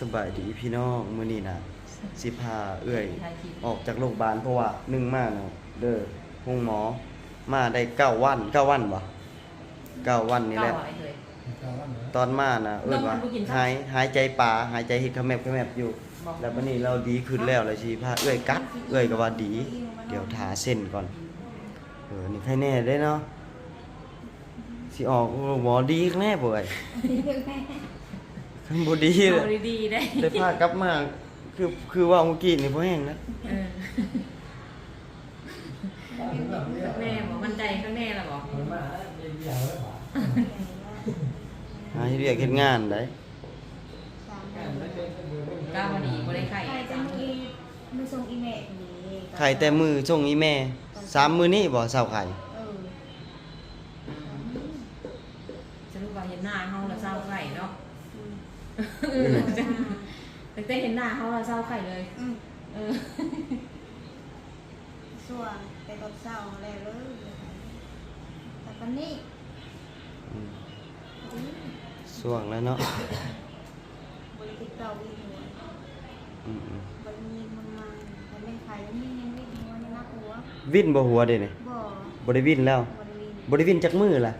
สบายดีพี่น้องมื้อนี้นะสิพาเอื้อยถ่ายคลิปออกจากโรงพยาบาลเพราะว่าหนึ่งมาเนาะเด้อห้องหมอ มาได้เก้าวันเก้าวันบ่เก้าวันนี่แหละเก้าอะไรเลยตอนมานะเอื้อยว่าน้องมันบ่กินข้าวหายหายใจป่าหายใจเฮ็ดขะแมบขะแมบอยู่บอกแล้ววันนี้เราดีขึ้นแล้วเลยสิพาเอื้อยกัดเอื้อยก็ว่าดี เดี๋ยวทาเส้นก่อนเออนี่ใครแน่ได้เนาะสิออกหมอดีแน่บ่เอ้ยคัน บ่ดีเลยเอาดีๆได้ได้พากลับมา คือคือว่าเมื่อกี้นี่พ่แห้งนะเออแม่บอกมั่นใจข้างแน่ละบอกหาเฮ็ดเรียกเฮ็ดงานได้ก้าวมาดีบ่ได้ไข่ใครจะสามมีมือทรงอีเมลนี้ ไข่แต่มือส่งอีแม่สามมือนี่บ่เสาไข่ เออ สรุปว่าเห็นหน้าเฮาแล้วเศร้าไข่เนาะ อืม เออแต่แต่เห็นหน้าเฮาแล้วเศร้าไข่เลย อืมเออ ส่วนไปรถเศร้าแล้วเลยแต่ตอนนี้อืมอืมส่วงแล้วเนาะบริติดเก่าวิ่งหัวอืมอืมบริมีมันมาแต่ไม่ขายนี่ยังวิ่งหัวในนักหัววินบ่หัวเด้นี่บ่บ่ได้วินแล้วบริวินบ่ได้วินจักมือล่ะ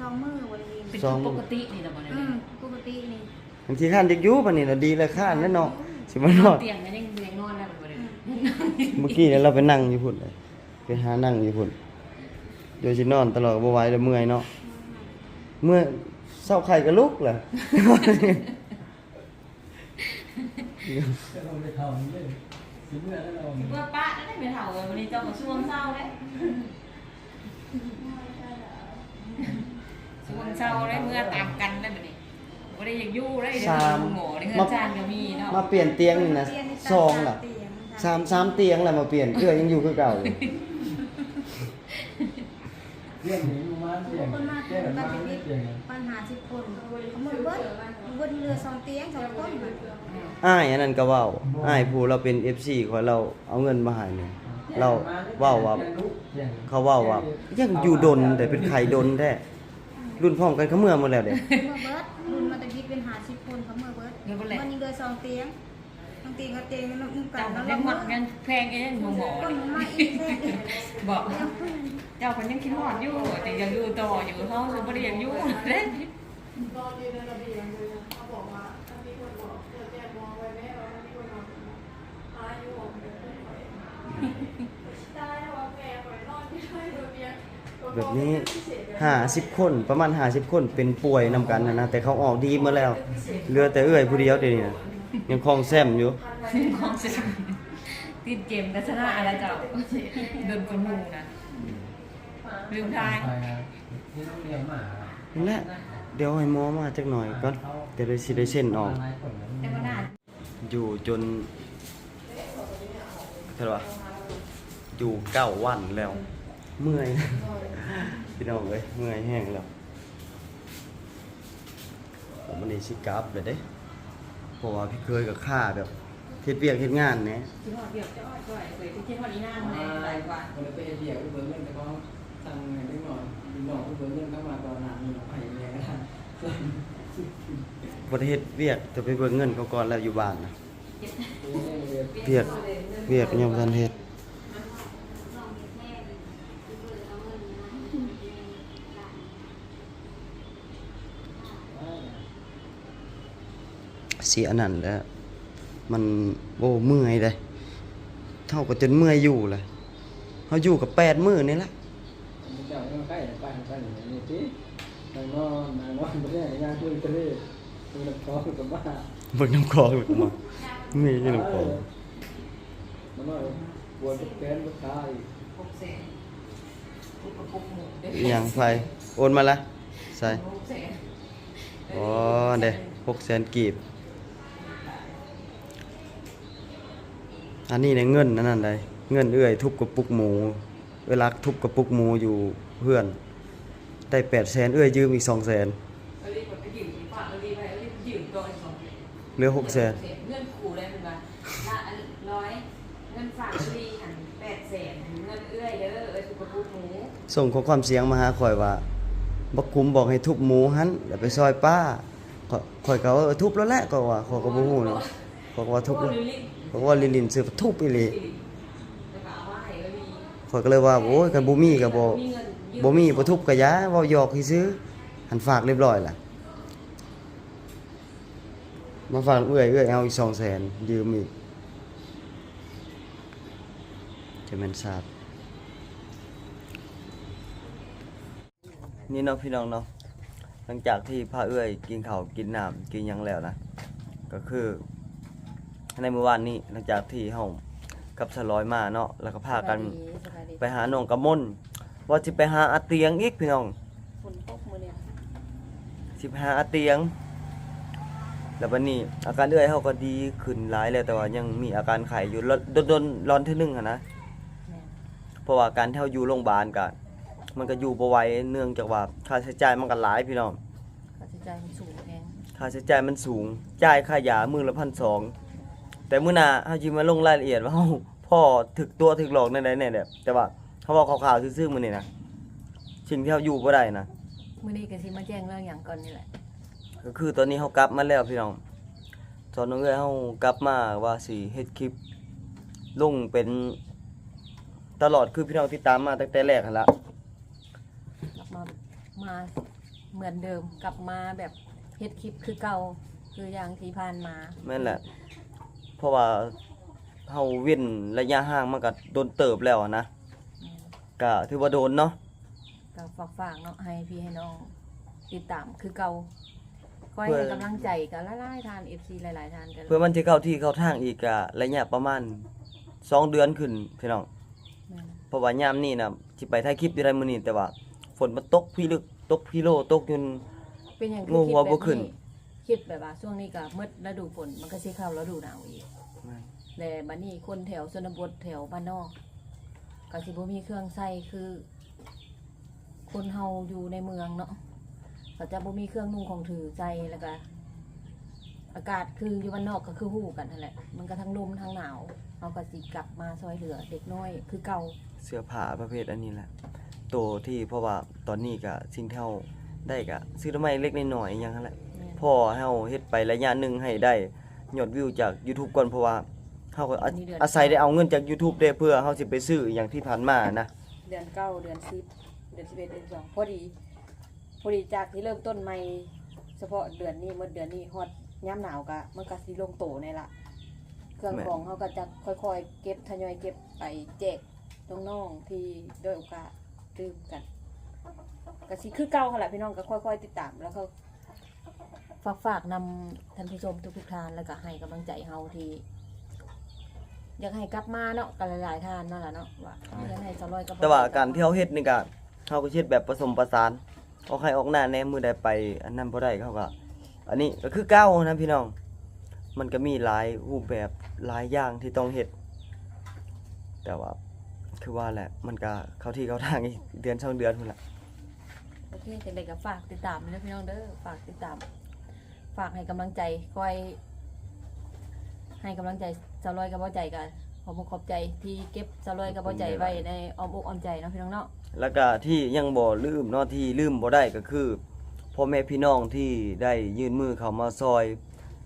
สองมือบริวินเป็นสองปกตินี่ละบ่ได้อืมปกตินี่บางทีข้านเด็กอยู่ปานนี้น่ะดีเลยข้านแล้วเนาะสิมานอนเตียงก็ยังเตียงนอนแล้วบ่ได้เมื่อกี้เนี่ยเราไปนั่งอยู่พุ่นเลยไปหานั่งอยู่พุ่นเดี๋ยวสินอนตลอดบ่ไหวแล้วเมื่อยเนาะเมื่อยเศร้าไข่ก็ลุกแหละเมื่อป้าได้ไปเฒ่าวันนี้เจ้าก็ช่วงเศร้าเลยช่วงเศร้าเลยเมื่อตามกันได้บัดนี้ บ่ได้อยากอยู่ได้เดี๋ยวสาม หมอได้เฮือนจานก็มีเนาะมาเปลี่ยนเตียงนี่นะเตียงนี่สองล่ะเตียงสามสามเตียงแหละมาเปลี่ยนเอื้อยังอยู่คือเก่าอยู่เรื่องนี้มาเรื่องคนมาเรื่องกันมาชีวิตเรื่องปัญหาสิบคนเขาหมดเบิดเบิดเรือสองเตียงสองคนมาอ้ายอันนั้นก็เว้าอ้ายผู้เราเป็น FC ขอยเราเอาเงินมาให้เนี่ยเราเว้าว่า เขาเว้าว่ายังอยู่ดนแต่เป็นไข่ดนแท้ รุ่นพ่อมกันเขาเมื่อหมดแล้วเด้เมื่อเบิดรุ่นมาแต่วิทย์เป็นหาสิบคนเขาเมื่อเบิดวันนี้เรือสองเตียงสองเตียงกับเตียงน้ำกัเจ้านก็แล้วยัเรางหมเมื่อดเงินแพงเองหมอหมอก็นี่มาอีกแท้อีกบอกเจ้าคนยังคิดฮอดอยู่แต่ยังอยู่ต่ออยู่เฮาบ่ได้ยังอยู่เด้ แบบนี้ห้าสิบคนประมาณห้าสิบคนเป็นป่วยนำกันนะนะแต่เขาออกดีมาแล้วเหลือแต่เอื้อยผู้เดียวเดี๋ยวนี้นะยังคลองแซมอยู่ของสิติดเกมกัชนะอะไรเจ้าโดนคนหมู่นะลืมทายนี่ต้องเรียนมานั่นแหละเดี๋ยวให้หมอมาจักหน่อยก่อนเดี๋ยวได้สิได้เส้นออกแต่ก็น่าอยู่จนเท่าไหร่วะอยู่เก้าวันแล้ว เมื่อย พี่น้องเอ้ยเมื่อยแห้งแล้วผมวันนี้สิกลับเลยเด้เพราะว่าพี่เคยกับข้าแบบเฮ็ดเวียกเฮ็ดงานเนี่ยคิดฮอดเดียวจะอ้อยก้อยเคยที่คิดฮอดอีนางแน่หลายกว่าคนไปเดียวเบอร์เงินแต่ก็สั่งเงินนิดหน่อยนิดหน่อยเบอร์เงินเข้ามาตอนนั้นนี่เราไปเรียนกันบ่ได้เฮ็ดเวียกจะไปเบิกเงินเขาก่อนแล้วอยู่บ้านนะเวียกเวียกยังบ่ทันเฮ็ด เสียอันนั้นแล้วมันโอ้เมื่อยเลยเท่ากับจนเมื่อยอยู่เลยเขาอยู่กับแปดมือนี่แหละเจ้าต้องกอนนางนอนไม่ได้งาเลช่วยน้ำคอกับบ้าเบิกน้ำคลองหรือมาเมื่อยอยู่น้ำคลองมันน้อย่างไฟโอนมาละใส่อ๋อเด้หกแสนกีบ อันนี้ในยเงินนั่นนั่นใดเงินเอื้อยทุบกระปุกหมู เวลาทุบกระปุกหมูอยู่เพื่อน ได้แปดแสนเอื้อยยืมอีกสองแสนเอารีบไปยืมอีกฝากเอารีบไปเอารีบยืมตัวอีกสองเหลือหกแสนเงินขู่ได้เป็นว่าละอันร้อยเงินฝากรีหันแปดแสนเงินเอื้อยเด้อเอ้ยสุกปุกหมู ส่งข้อความเสียงมาหาข่อยว่าบักคุ้มบอกให้ทุบหมูหันแล้วไปซอยป้าข้อยข่อยก็ว่าเออทุบแล้วแหละก็ว่าข่อยก็บ่ฮู้เนาะข่อยก็ว่าทุบแล้ว ข่อยก็ว่าลิลินซื้อทุบอีหลีแล้วก็เอาไว้ให้ก็มีข่อยก็เลยว่าโอ้ยคันบ่มีก็บ่มีเงินยืมบ่มีบ่ทุบก็อยาเว้าหยอกซื่อๆหันฝากเรียบร้อยล่ะมาฝากเอื้อยเอื้อยเอาอีก200,000ยืมอีกจะแม่นซาดนี่เนาะพี่น้องเนาะหลังจากที่พาเอื้อยกินข้าวกินน้ำกินหยังแล้วนะก็คือ ในเมื่อวานนี้หลังจากที่เฮากับสลอยมาเนาะแล้วก็พากันสบายดีไปหาน้องกระมนว่าสิไปหาอาเตียงอีกพี่น้อง ฝนตกมื้อเนี่ยสิไปหาอาเตียง แล้ววันนี้ อาการเอื้อยเฮาก็ดีขึ้นหลายแล้วแต่ว่ายังมีอาการไข้อยู่โดนโดนๆร้อนเทื่อนึงหั่นนะ แม่นเพราะว่าการที่เฮาอยู่โรงพยาบาลก็มันก็อยู่บ่ไหวเนื่องจากว่าค่าใช้จ่ายมันก็หลายพี่น้อง ค่าใช้จ่ายมันสูงแฮงค่าใช้จ่ายมันสูง จ่ายค่ายามื้อละ1,200 แต่มื้อหน้าเฮาสิมาลงรายละเอียดว่าเฮาพ่อถึกตัวถึกหลอกในใดแน่แบบแต่ว่าเขาบอกข่าวๆซื่อๆมื้อนี้นะสิ่งที่เฮาอยู่บ่ได้นะมื้อนี้ก็สิมาแจ้งเรื่องหยังก่อนนี่แหละก็คือตอนนี้เฮากลับมาแล้วพี่น้องตอนน้องเอ้ยเฮากลับมาว่าสิเฮ็ดคลิปลงเป็นตลอดคือพี่น้องติดตามมาตั้งแต่แรกหั่นละกลับมามาเหมือนเดิมกลับมาแบบเฮ็ดคลิปคือเก่าคืออย่างที่ผ่านมาแม่นแหละ เพราะว่าเฮาเว้นระยะห่างมาก็โดนเติบแล้วอะนะแม่นก็ถือว่าโดนเนาะก็ฝากฝากๆเนาะให้พี่ให้น้องติดตามคือเก่าคอยเพื่อให้กำลังใจกับหลายๆทาน FC หลายๆทานกันเพื่อมันสิเข้าที่เข้าทางอีกก็ระยะประมาณสองเดือนขึ้นพี่น้องแม่นเพราะว่ายามนี้นะสิไปถ่ายคลิปอยู่ได้มื้อนี้แต่ว่าฝนมันตกพี่ลึกตกพี่โลตกจนเป็นอย่างงูหัวบ่ขึ้น คิดแบบว่าช่วงนี้ก็มืดฤดูฝนมันก็สิเข้าฤดูหนาวอีกแต่บัดนี้คนแถวชนบทแถวบ้านนอกก็สิบ่มีเครื่องใช้คือ คนเฮาอยู่ในเมืองเนาะก็จะบ่มีเครื่องนุ่งของถือใจแล้วก็อากาศคืออยู่บ้านนอกก็คือฮู้กันนั่นแหละ มันก็ทั้งลมทั้งหนาวเฮาก็สิกลับมาซอยเหลือ เด็กน้อยคือเก่าเสื้อผ้าประเภทอันนี้แหละโตวที่เพราะว่าตอนนี้ก็สิ่งที่เฮาได้ก็ซื้อทำไมเล็กน้อยๆอหยังนั้นแหละ แม่นพอเฮาเฮ็ดไประยะหนึงให้ได้ยอดวิวจาก YouTube ก่อนเพราะว่าเฮาก็อาอาศัยได้เอาเงินจาก YouTube ได้เพื่อเฮาสิไปซื้ออหย่างที่ผ่านมานะเดือนเก้าเดือนสิบเดือนสิบเอ็ดเดือนสองพอดีพอดีจากที่เริ่มต้นใหม่เฉพาะเดือนนี้เมื่อเดือนนี้ฮอดย่ำหนาวกะมันก็สิลงโตในละเครื่องของเขาก็จะค่อยๆ เก็บทยอยเก็บไปแจกน้องๆที่ด้วยโอกาสดื่มกันก็สิคือเก่าค่ะแหละพี่น้องก็ค่อย ๆ ติดตามแล้วก็ ฝากฝากนำท่านผู้ชมทุกๆท่านแล้วก็ให้กำลังใจเฮาที่อยากให้กลับมาเนาะกันหลายๆท่านนั่นแหละเนาะว่าอยากให้สลอยกับแต่ว่าการที่เฮาเฮ็ดนี่ก็เฮาก็เฮ็ดแบบผสมผสานออกให้ออกหน้าแหน่มือใดไป อันนั้นบ่ได้เขาก็อันนี้ก็คือเก่านะพี่น้อง มันก็มีหลายรูปแบบหลายอย่างที่ต้องเฮ็ดแต่ว่าคือว่าแหละมันก็เข้าที่เข้าทางอีกเดือนสองเดือนพุ่นล่ะโอเคจังใดก็ฝากติดตามนะพี่น้องเด้อฝากติดตาม ฝากให้กำลังใจคอย ให้กำลังใจสาวลอยกับเบาใจกันขอบคุณขอบใจที่เก็บสาวลอยกับเบาใจไว้ในอ้อมอกอ้อมใจเนาะพี่น้องเนาะแล้วก็ที่ยังบ่ลืมเนาะที่ลืมบ่ได้ก็คือพ่อแม่พี่น้องที่ได้ยื่นมือเข้ามาซอย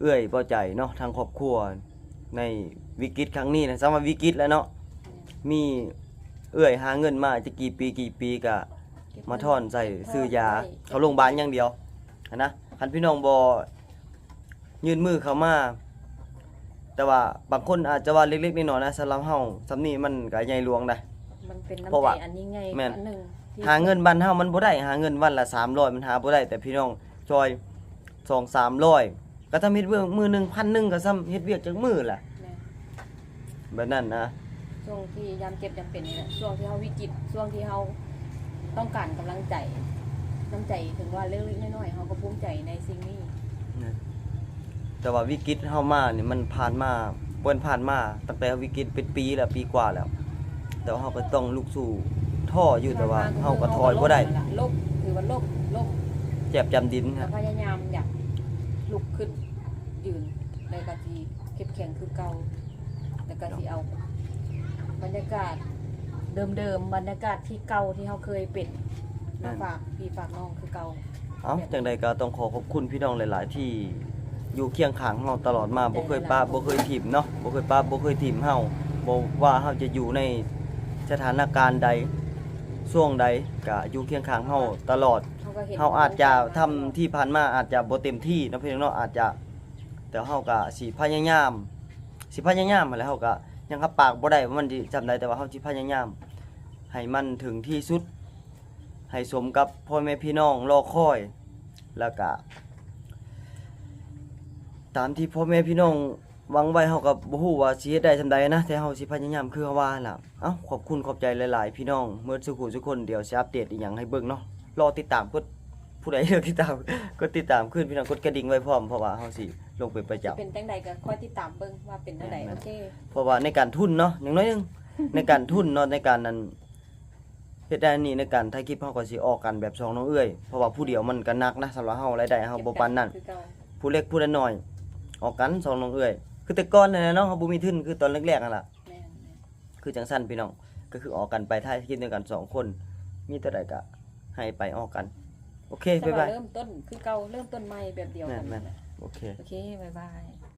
เอื้อยเป้าใจเนาะทางครอบครัวในวิกฤตครั้งนี้นะสำหรับวิกฤตแล้วเนาะมีเอื้อยหาเงินมาจะกี่ปีกี่ปีก็มาทอนใส่ซื้อยาเขาโรงพยาบาลอย่างเดียวนะ คันพี่น้องบ่ยื่นมือเข้ามา แต่ว่าบางคนอาจจะว่าเล็กๆน้อยๆนะสำหรับเฮาสำนี้มันก็ใหญ่หลวงได้ มันเป็นน้ำเพราะใจว่าอันยิ่งใหญ่แม่น อันหนึ่งที่หาเงินบ้านเฮามันบ่ได้หาเงินวันละ300มันหาบ่ได้แต่พี่น้องจอย2 300ก็ทำเฮ็ดเวียกมื้อหนึงพันหนึงก็ซ้ำเฮ็ดเวียกจักมื้อล่ะแม่นแบบนั้นนะ ช่วงที่ยามเจ็บยามเป็นนี่แหละช่วงที่เฮาวิกฤตช่วงที่เฮาต้องการกำลังใจ น้ำใจถึงว่าเล็กๆน้อยๆเฮาก็ภูมิใจในสิ่งนี้แต่ว่าวิกฤตเฮามานี่มันผ่านมาบ่นผ่านมาตั้งแต่วิกฤตเป็นปีแล้วปีกว่าแล้ว แต่ว่าเฮาก็ต้องลุกสู่ท่ออยู่แต่ว่าเฮาก็ถอยบ่ได้ลบคือว่าลบลบเจ็บจำดินคแล้รัวบพยายามอยากลุกขึ้นยืนแล้วก็ทีเข้มแข็งคือเก่าแล้วก็ที่เอาบรรยากาศเดิมๆบรรยากาศที่เก่าที่เขาเคยเป็น มาฝากพี่ฝากน้องคือเก่าฝเอ้าจังใดก็ต้องขอขอบคุณพี่น้องหลาย ๆ ที่อยู่เคียงข้างเราตลอดมาบ่เคยปาบ่เคยถิ่มเนาะบ่เคยปาบ่เคยถิ่มเฮาบ่ว่าเฮาจะอยู่ในสถานการณ์ใดช่วงใดก็อยู่เคียงข้างเฮาตลอดเขาก็เห็นเฮาอาจจะทำที่ผ่านมาอาจจะบ่เต็มที่เนาะพี่น้องเนาะอาจจะ แต่เฮาก็สิพยายามสิพยายามหั้นแหล้วเฮาก็ยังรับปากบ่ได้ว่ามันสิจำได้แต่ว่าเฮาสิพยายามให้มันถึงที่สุด ให้สมกับพ่อแม่พี่น้องรอคอย แล้วก็ตามที่พ่อแม่พี่น้องหวังไว้เฮาก็บ่ฮู้ว่าสิเฮ็ดได้ซำใดนะแต่เฮาสิพยายามคือเฮาว่าล่ะเอ้าขอบคุณขอบใจหลายๆ พี่น้องเมื่อสุขุทุกคนเดี๋ยวสิอัปเดตอีหยังให้เบิ่งเนาะรอติดตามกดผู้ใดเลือกติดตามกดติดตามขึ้นพี่น้องกดกระดิ่งไว้พร้อมเพราะว่าเฮาสิลงไปประจำเป็นจังใดก็คอยติดตามเบิ่งว่าเป็นจังใดแม่โอนเคเพราะว่าในการทุนเนาะอย่างน้อยหนึงในการทุนเนาะในการนั้น เฮ็ดได้อันนี้ในการถ่ายคลิปเฮาก็สิออกกันแบบสองน้องเอื้อยเพราะว่าผู้เดียวมันก็หนักนะสำหรับเฮารายได้เฮาบ่ปานนั้นคือเก่าผู้เล็กผู้น้อย ออกกันสองน้องเอื้อย คือแต่ก่อนนั่นแหละเนาะเฮาบ่มีทุนคือตอนแรกๆนั่นล่ะ แม่นคือจังซั่นพี่น้อง ก็คือออกกันไปถ่ายคลิปด้วยกันสองคน มีเท่าใดก็ให้ไปออกกัน โอเคๆแต่บ๊ายบาว่าย เริ่มต้นคือเก่าเริ่มต้นใหม่แบบเดียวกันแม่นโอเค โอเคบ๊ายบาย